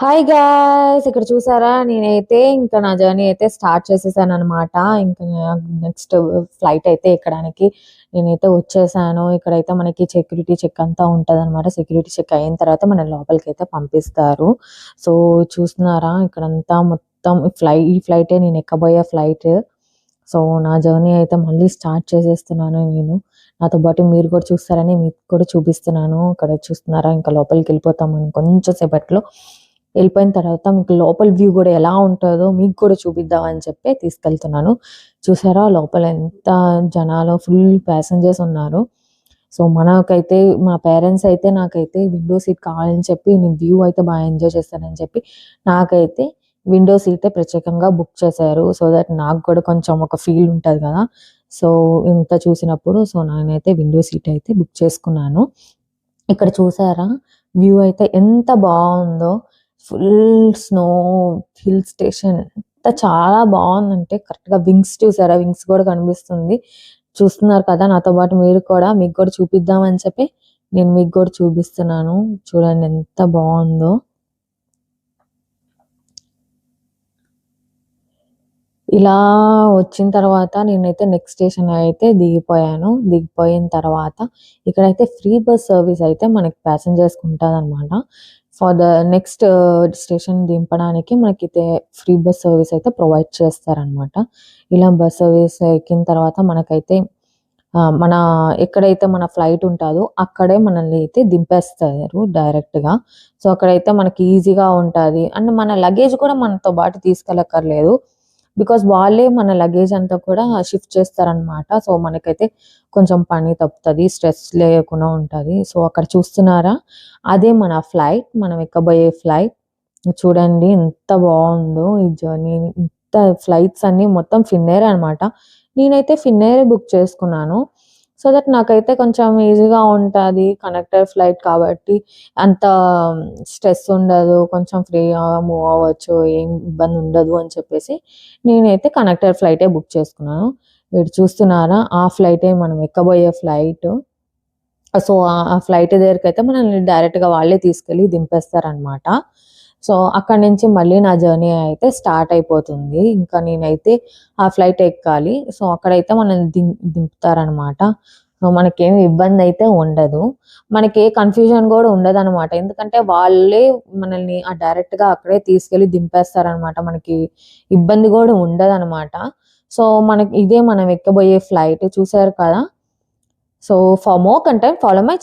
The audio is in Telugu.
హాయ్ గాయ్స్ ఇక్కడ చూసారా? నేనైతే ఇంకా నా జర్నీ అయితే స్టార్ట్ చేసేసాను అనమాట ఇంకా నెక్స్ట్ ఫ్లైట్ అయితే ఎక్కడానికి నేనైతే వచ్చేసాను. ఇక్కడైతే మనకి సెక్యూరిటీ చెక్ అంతా ఉంటుంది అనమాట సెక్యూరిటీ చెక్ అయిన తర్వాత మన లోపలికి అయితే పంపిస్తారు. సో చూస్తున్నారా? ఇక్కడంతా మొత్తం ఫ్లై ఈ ఫ్లైటే నేను ఎక్కబోయే ఫ్లైట్ సో నా జర్నీ అయితే మళ్ళీ స్టార్ట్ చేసేస్తున్నాను నేను. నాతో పాటు మీరు కూడా చూస్తారని మీకు కూడా చూపిస్తున్నాను. ఇక్కడ చూస్తున్నారా? ఇంకా లోపలికి వెళ్ళిపోతాం కొంచెం సేపట్లో. వెళ్ళిపోయిన తర్వాత మీకు లోపల వ్యూ కూడా ఎలా ఉంటుందో మీకు కూడా చూపిద్దామని చెప్పి తీసుకెళ్తున్నాను. చూసారా లోపల ఎంత జనాలు ఫుల్ ప్యాసింజర్స్ ఉన్నారు. సో మనకైతే మా పేరెంట్స్ అయితే నాకైతే విండో సీట్ కావాలని చెప్పి నేను వ్యూ అయితే బాగా ఎంజాయ్ చేస్తానని చెప్పి నాకైతే విండో సీట్ ప్రత్యేకంగా బుక్ చేశారు. సో దట్ నాకు కూడా కొంచెం ఒక ఫీల్ ఉంటుంది కదా. సో ఇంత చూసినప్పుడు సో నేనైతే విండో సీట్ అయితే బుక్ చేసుకున్నాను. ఇక్కడ చూసారా? వ్యూ అయితే ఎంత బాగుందో. ఫుల్ స్నో హిల్ స్టేషన్ అంతా చాలా బాగుందంటే కరెక్ట్గా వింగ్స్ చూసారా? వింగ్స్ కూడా కనిపిస్తుంది. చూస్తున్నారు కదా నాతో పాటు మీరు కూడా. మీకు కూడా చూపిద్దామని చెప్పి నేను మీకు కూడా చూపిస్తున్నాను. చూడండి ఎంత బాగుందో. ఇలా వచ్చిన తర్వాత నేనైతే నెక్స్ట్ స్టేషన్ అయితే దిగిపోయాను. దిగిపోయిన తర్వాత ఇక్కడైతే ఫ్రీ బస్ సర్వీస్ అయితే మనకి ప్యాసింజర్స్కి ఉంటుంది అనమాట ఫర్ ద నెక్స్ట్ స్టేషన్ దింపడానికి మనకైతే ఫ్రీ బస్ సర్వీస్ అయితే ప్రొవైడ్ చేస్తారనమాట ఇలా బస్ సర్వీస్ ఎక్కిన తర్వాత మనకైతే మన ఎక్కడైతే మన ఫ్లైట్ ఉంటుందో అక్కడే మనల్ని అయితే దింపేస్తారు డైరెక్ట్గా. సో అక్కడైతే మనకి ఈజీగా ఉంటుంది. అండ్ మన లగేజ్ కూడా మనతో పాటు తీసుకెళ్ళక్కర్లేదు. బికాస్ వాళ్ళే మన లగేజ్ అంతా కూడా షిఫ్ట్ చేస్తారనమాట సో మనకైతే కొంచెం పని తప్పుతుంది స్ట్రెస్ లేకుండా ఉంటుంది. సో అక్కడ చూస్తున్నారా? అదే మన ఫ్లైట్ మనం ఎక్కబోయే ఫ్లైట్ చూడండి ఎంత బాగుందో ఈ జర్నీ ఇంత ఫ్లైట్స్ అన్ని మొత్తం ఫిన్నేర్ అన్నమాట నేనైతే ఫిన్నేరే బుక్ చేసుకున్నాను. సో దట్ నాకైతే కొంచెం ఈజీగా ఉంటుంది కనెక్టర్ ఫ్లైట్ కాబట్టి. అంత స్ట్రెస్ ఉండదు కొంచెం ఫ్రీగా మూవ్ అవ్వచ్చు ఏం ఇబ్బంది ఉండదు అని చెప్పేసి నేనైతే కనెక్టర్ ఫ్లైటే బుక్ చేసుకున్నాను. మీరు చూస్తున్నారా ఆ ఫ్లైటే మనం ఎక్కబోయే ఫ్లైట్ సో ఆ ఫ్లైట్ దగ్గరికి అయితే మనల్ని డైరెక్ట్గా వాళ్ళే తీసుకెళ్ళి దింపేస్తారనమాట సో అక్కడి నుంచి మళ్ళీ నా జర్నీ అయితే స్టార్ట్ అయిపోతుంది. ఇంకా నేనైతే ఆ ఫ్లైట్ ఎక్కాలి. సో అక్కడైతే మనల్ని దిం దింపుతారనమాట సో మనకేం ఇబ్బంది అయితే ఉండదు. మనకి ఏ కన్ఫ్యూజన్ కూడా ఉండదు అనమాట ఎందుకంటే వాళ్ళే మనల్ని ఆ డైరెక్ట్గా అక్కడే తీసుకెళ్ళి దింపేస్తారనమాట మనకి ఇబ్బంది కూడా ఉండదు అనమాట సో మనకి ఇదే మనం ఎక్కబోయే ఫ్లైట్ చూసారు కదా? So for more content follow my